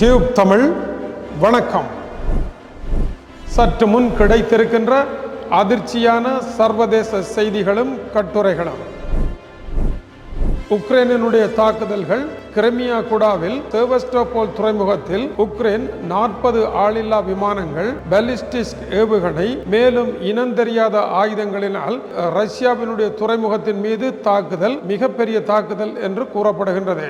Tube Tamil வணக்கம். சற்று முன் கிடைத்திருக்கின்ற அதிர்ச்சியான சர்வதேச செய்திகளும் கட்டுரைகளும். உக்ரைனினுடைய தாக்குதல்கள் கிரிமியா குடாவில் தேவஸ்டோபோல் துறைமுகத்தில் உக்ரைன் நாற்பது ஆளில்லா விமானங்கள் பாலிஸ்டிக் ஏவுகணை மேலும் இனந்தெரியாத ஆயுதங்களினால் ரஷ்யாவினுடைய துறைமுகத்தின் மீது தாக்குதல் மிகப்பெரிய தாக்குதல் என்று கூறப்படுகின்றது.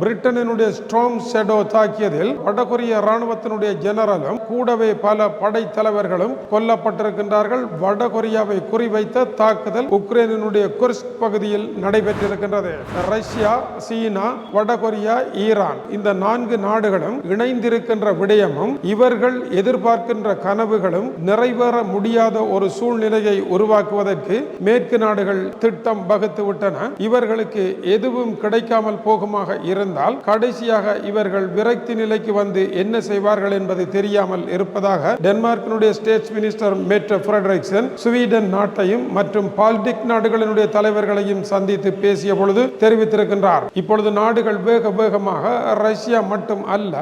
பிரிட்டனினுடைய ஸ்ட்ரோம் ஷெடோ தாக்கியதில் வடகொரிய ராணுவத்தினுடைய ஜெனரலும் கூடவே பல படை தலைவர்களும் கொல்லப்பட்டிருக்கின்றார்கள். வடகொரியாவை குறிவைத்த தாக்குதல் உக்ரைனினுடைய குர்ஸ்க் பகுதியில் நடைபெற்றிருக்கின்றது. ரஷ்யா சீனா வடகொரியா ஈரான் இந்த நான்கு நாடுகளும் இணைந்திருக்கின்ற விடயமும் இவர்கள் எதிர்பார்க்கின்ற கனவுகளும் நிறைவேற முடியாத ஒரு சூழ்நிலையை உருவாக்குவதற்கு மேற்கு நாடுகள் திட்டம் வகுத்து விட்டன இவர்களுக்கு எதுவும் கிடைக்காமல் போகுமாக இருந்தால் கடைசியாக இவர்கள் விரக்தி நிலைக்கு வந்து என்ன செய்வார்கள் என்பது தெரியாமல் இருப்பதாக டென்மார்க்கினுடைய states minister Mette Frederiksen Sweden நாட்டையும் மற்றும் பால்டிக் நாடுகளினுடைய தலைவர்களையும் சந்தித்து பேசிய பொழுது தெரிவித்திருக்கின்றார். இப்பொழுது நாடுகள் வேக வேகமாக ரஷ்யா மட்டும் அல்ல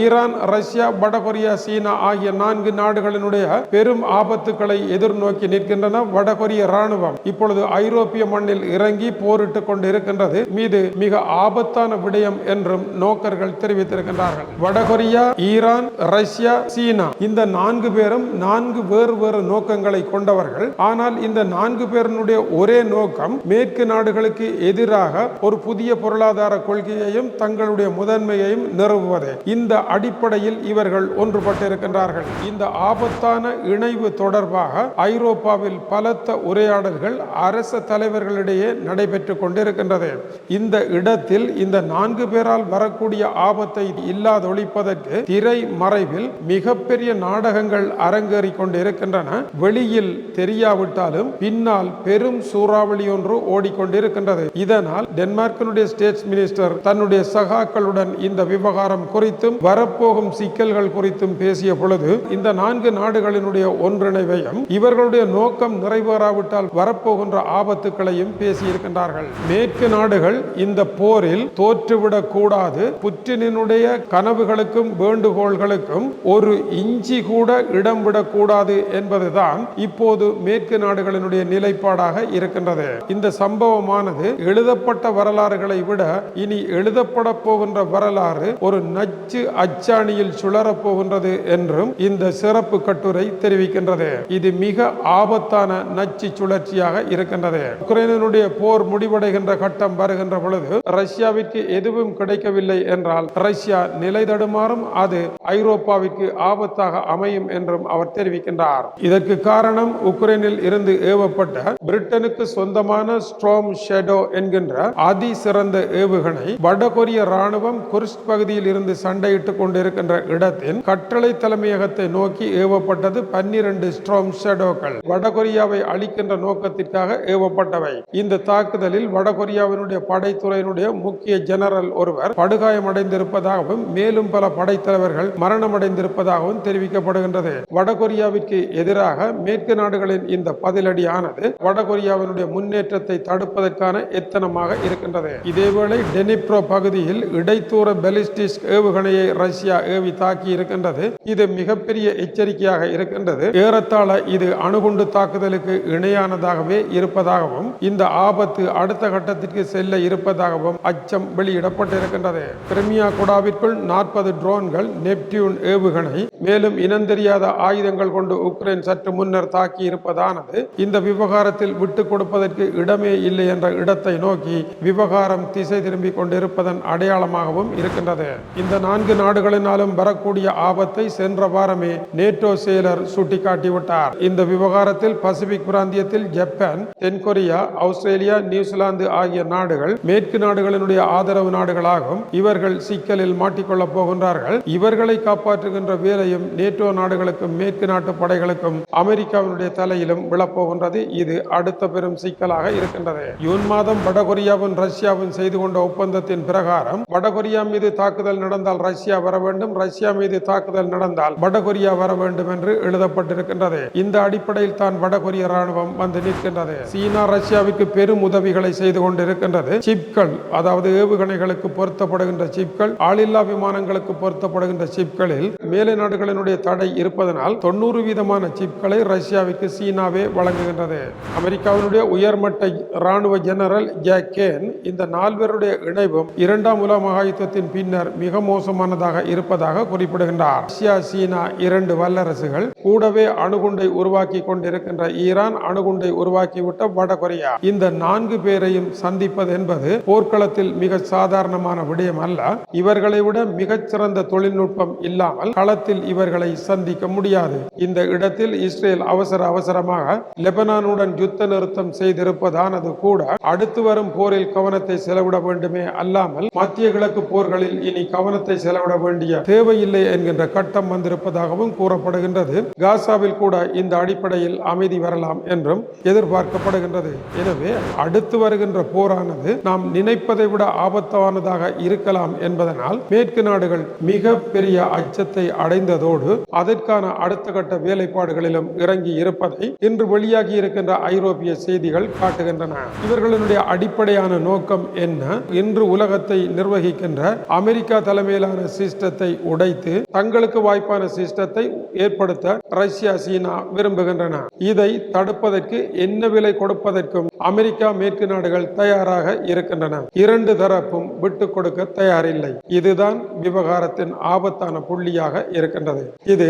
ஈரான் ரஷ்யா வடகொரியா சீனா ஆகிய நான்கு நாடுகளினுடைய பெரும் ஆபத்துக்களை எதிர்நோக்கி நிற்கின்றன வடகொரிய ராணுவம் இப்பொழுது ஐரோப்பிய மண்ணில் இறங்கி போரிட்டுக் கொண்டு இருக்கின்றது மீது மிக ஆபத்தான விடயம் என்றும் நோக்கர்கள் தெரிவித்திருக்கின்றார்கள். வடகொரியா ஈரான் ரஷ்யா சீனா. இந்த நான்கு பேரும் நான்கு வேறு வேறு நோக்கங்களை கொண்டவர்கள். ஆனால் இந்த நான்கு பேருடைய ஒரே நோக்கம் மேற்கு நாடுகளுக்கு எதிராக ஒரு புதிய பொருளாதார கொள்கையையும் தங்களுடைய முதன்மையையும் நிறுவுவதே. இந்த அடிப்படையில் இவர்கள் ஒன்றுபட்டிருக்கின்றார்கள். இந்த ஆபத்தான இணைவு தொடர்பாக ஐரோப்பாவில் பலத்த உரையாடல்கள் அரச தலைவர்களிடையே நடைபெற்றுக் கொண்டிருக்கின்றது. இந்த இடத்தில் இந்த நான்கு பேரால் வரக்கூடிய ஆபத்தை இல்லாதொழிப்பதற்கு திரை மறைவில் மிகப்பெரிய நாடகங்கள் அரங்கேறி கொண்டிருக்கின்றன. வெளியில் தெரியாவிட்டாலும் பின்னால் பெரும் சூறாவளி ஒன்று ஓடிக்கொண்டிருக்கின்றது. இதனால் டென்மார்க்கினுடைய ஸ்டேட்ஸ் மினிஸ்டர் தன்னுடைய சகாக்களுடன் இந்த விவகாரம் குறித்தும் வரப்போகும் சிக்கல்கள் குறித்தும் பேசிய பொழுது இந்த நான்கு நாடுகளினுடைய ஒன்றிணைவையும் இவர்களுடைய நோக்கம் நிறைவேறாவிட்டால் வரப்போகின்ற ஆபத்துக்களையும் பேசியிருக்கின்றார்கள். மேற்கு நாடுகள் இந்த போரில் தோற்று கூடாது புற்றினுடைய கனவுகளுக்கும் வேண்டுகோள்களுக்கும் ஒரு இஞ்சி கூட இடம் விடக்கூடாது என்பதுதான் இப்போது மேற்கு நாடுகளினுடைய நிலைப்பாடாக இருக்கின்றது. இந்த சம்பவமானது எழுதப்பட்ட வரலாறுகளை விட இனி எழுதப்பட போகின்ற வரலாறு ஒரு நச்சு அச்சாணியில் சுழறப் போகின்றது என்றும் இந்த சிறப்பு கட்டுரை தெரிவிக்கின்றது. இது மிக ஆபத்தான நச்சு சுழற்சியாக இருக்கின்றது. உக்ரைனுடைய போர் முடிவடைகின்ற கட்டம் வருகின்ற பொழுது ரஷ்யாவிற்கு எது எதுவும் கிடைக்கவில்லை என்றால் ரஷ்யா நிலை தடுமாறும் அது ஐரோப்பாவிற்கு ஆபத்தாக அமையும் என்றும் அவர் தெரிவிக்கின்றார். இதற்கு காரணம் உக்ரைனில் இருந்து ஏவப்பட்ட பிரிட்டனுக்கு சொந்தமான ஸ்ட்ரோம் ஷெடோ என்கின்ற அதி சிறந்த ஏவுகணை வடகொரிய ராணுவம் குர்ஸ்க் பகுதியில் இருந்து சண்டையிட்டுக் கொண்டிருக்கின்ற இடத்தின் கட்டளை தலைமையகத்தை நோக்கி ஏவப்பட்டது பன்னிரண்டு ஸ்ட்ரோம் ஷெடோக்கள். வடகொரியாவை அழிக்கின்ற நோக்கத்திற்காக ஏவப்பட்டவை. இந்த தாக்குதலில் வடகொரியாவினுடைய படைத்துறையினுடைய முக்கிய ஜெனரல் ஒருவர் படுகாயமடைந்திருப்பதாகவும் மேலும் பல படைத்தலைவர்கள் மரணமடைந்திருப்பதாகவும் தெரிவிக்கப்படுகின்றது. வடகொரியாவிற்கு எதிராக மேற்கு நாடுகளின் இந்த பதிலடியானது வடகொரியாவினுடைய முன்னேற்றத்தை தடுப்பதற்கான எத்தனமாக இருக்கின்றது. இதேவேளை டெனிப்ரோ பகுதியில் இடைத்தூர பெலிஸ்டிக் ஏவுகணையை ரஷ்யா ஏவி தாக்கி இருக்கின்றது. இது மிகப்பெரிய எச்சரிக்கையாக இருக்கின்றது. ஏறத்தாழ இது அணுகுண்டு தாக்குதலுக்கு இணையானதாகவே இருப்பதாகவும் இந்த ஆபத்து அடுத்த கட்டத்திற்கு செல்ல இருப்பதாகவும் அச்சம் வெளியிடப்பட்டிருக்கின்றது கிரிமியா குடாவிற்குள் நாற்பது ட்ரோன்கள் நெப்டியூன் ஏவுகணை மேலும் இனந்தெரியாத ஆயுதங்கள் கொண்டு உக்ரைன் சற்று முன்னர் தாக்கி இருப்பதானது இந்த விவகாரத்தில் விட்டுக் கொடுப்பதற்கு இடமே இல்லை என்ற இடத்தை நோக்கி விவகாரம் திசை திரும்பி கொண்டிருப்பதன் அடையாளமாகவும் இருக்கின்றது. இந்த நான்கு நாடுகளினாலும் வரக்கூடிய ஆபத்தை சென்ற வாரமே நேட்டோ செயலர் சுட்டிக்காட்டிவிட்டார். இந்த விவகாரத்தில் பசிபிக் பிராந்தியத்தில் ஜப்பான் தென்கொரியா ஆஸ்திரேலியா நியூசிலாந்து ஆகிய நாடுகள் மேற்கு நாடுகளினுடைய ஆதரவு நாடுகளாகும். இவர்கள் சிக்கலில் மாட்டிக்கொள்ளப் போகின்றார்கள். இவர்களை காப்பாற்றுகின்ற வேலையும் நேட்டோ நாடுகளுக்கும் மேற்கு நாட்டு படைகளுக்கும் அமெரிக்காவினுடைய தலையிலும் விழப்போகின்றது. இது அடுத்த பெரும் சிக்கலாக இருக்கின்றது. ஜூன் மாதம் வடகொரியாவும் ரஷ்யாவும் செய்து கொண்ட ஒப்பந்தத்தின் பிரகாரம் வடகொரியா மீது தாக்குதல் நடந்தால் ரஷ்யா வர வேண்டும். ரஷ்யா மீது தாக்குதல் நடந்தால் வடகொரியா வர வேண்டும் என்று எழுதப்பட்டிருக்கின்றது. இந்த அடிப்படையில் தான் வடகொரிய ராணுவம் வந்து நிற்கின்றது. சீனா ரஷ்யாவிற்கு பெரும் உதவிகளை செய்து கொண்டிருக்கின்றது. சிப்கள் அதாவது ஏவுகணைகளை விமானங்களுக்கு பொருத்தப்படுகின்ற சிப்கள் ஆளில்லா விமானங்களுக்கு பொருத்தப்படுகின்ற சிப்களில் மேலை நாடுகளினுடைய தடை இருப்பதனால் தொண்ணூறு வீதமான சிப்களை ரஷ்யாவுக்கு சீனாவே வழங்குகின்றது. அமெரிக்காவினுடைய உயர்மட்ட இராணுவ ஜெனரல் ஜாக் கேன் இந்த நால்வருடைய இணைவும் இரண்டாம் உலக மகாயுத்தத்தின் பின்னர் மிக மோசமானதாக இருப்பதாக குறிப்பிடுகின்றார். ரஷ்யா சீனா இரண்டு வல்லரசுகள் கூடவே அணுகுண்டை உருவாக்கி கொண்டிருக்கின்ற ஈரான் அணுகுண்டை உருவாக்கிவிட்ட வடகொரியா இந்த நான்கு பேரையும் சந்திப்பது என்பது போர்க்களத்தில் மிக சாதாரண சாதாரணமான விடயம் அல்ல. இவர்களை விட மிகச்சிறந்த தொழில்நுட்பம் இல்லாமல் களத்தில் இவர்களை சந்திக்க முடியாது. இந்த இடத்தில் இஸ்ரேல் அவசர அவசரமாக லெபனானுடன் யுத்த நிறுத்தம் செய்திருப்பதானது கூட அடுத்து வரும் போரில் கவனத்தை செலவிட வேண்டுமே அல்லாமல் மத்திய கிழக்கு போர்களில் இனி கவனத்தை செலவிட வேண்டிய தேவையில்லை என்கின்ற கட்டம் வந்திருப்பதாகவும் கூறப்படுகின்றது. காசாவில் கூட இந்த அடிப்படையில் அமைதி வரலாம் என்றும் எதிர்பார்க்கப்படுகின்றது. எனவே அடுத்து வருகின்ற போரானது நாம் நினைப்பதை விட ஆபத்தான ஆபத்தானதாக இருக்கலாம் என்பதனால் மேற்கு நாடுகள் மிக பெரிய அச்சத்தை அடைந்ததோடு அதற்கான அடுத்த கட்ட வேலைப்பாடுகளிலும் இறங்கி இருப்பதை இன்று வெளியாகி இருக்கின்ற ஐரோப்பிய செய்திகள் காட்டுகின்றன. இவர்களுடைய அடிப்படையான நோக்கம் என்ன? இன்று உலகத்தை நிர்வகிக்கின்ற அமெரிக்கா தலைமையிலான சிஸ்டத்தை உடைத்து தங்களுக்கு வாய்ப்பான சிஸ்டத்தை ஏற்படுத்த ரஷ்யா சீனா விரும்புகின்றன. இதை தடுப்பதற்கு என்ன விலை கொடுப்பதற்கும் அமெரிக்கா மேற்கு நாடுகள் தயாராக இருக்கின்றன. இரண்டு தரப்பும் விட்டு கொடுக்க தயாரில்லை. இதுதான் விவகாரத்தின் ஆபத்தான புள்ளியாக இருக்கின்றது. இது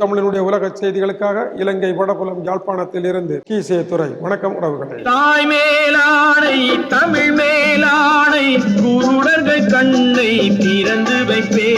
தமிழனுடைய உலக செய்திகளுக்காக இலங்கை வடபுலம் யாழ்ப்பாணத்தில் இருந்து கீசே துறை வணக்கம் உறவுகளை. தாய் மேலாடை தமிழ் மேலாடை குருடர்கள் கண்ணை திறந்து வைப்பே.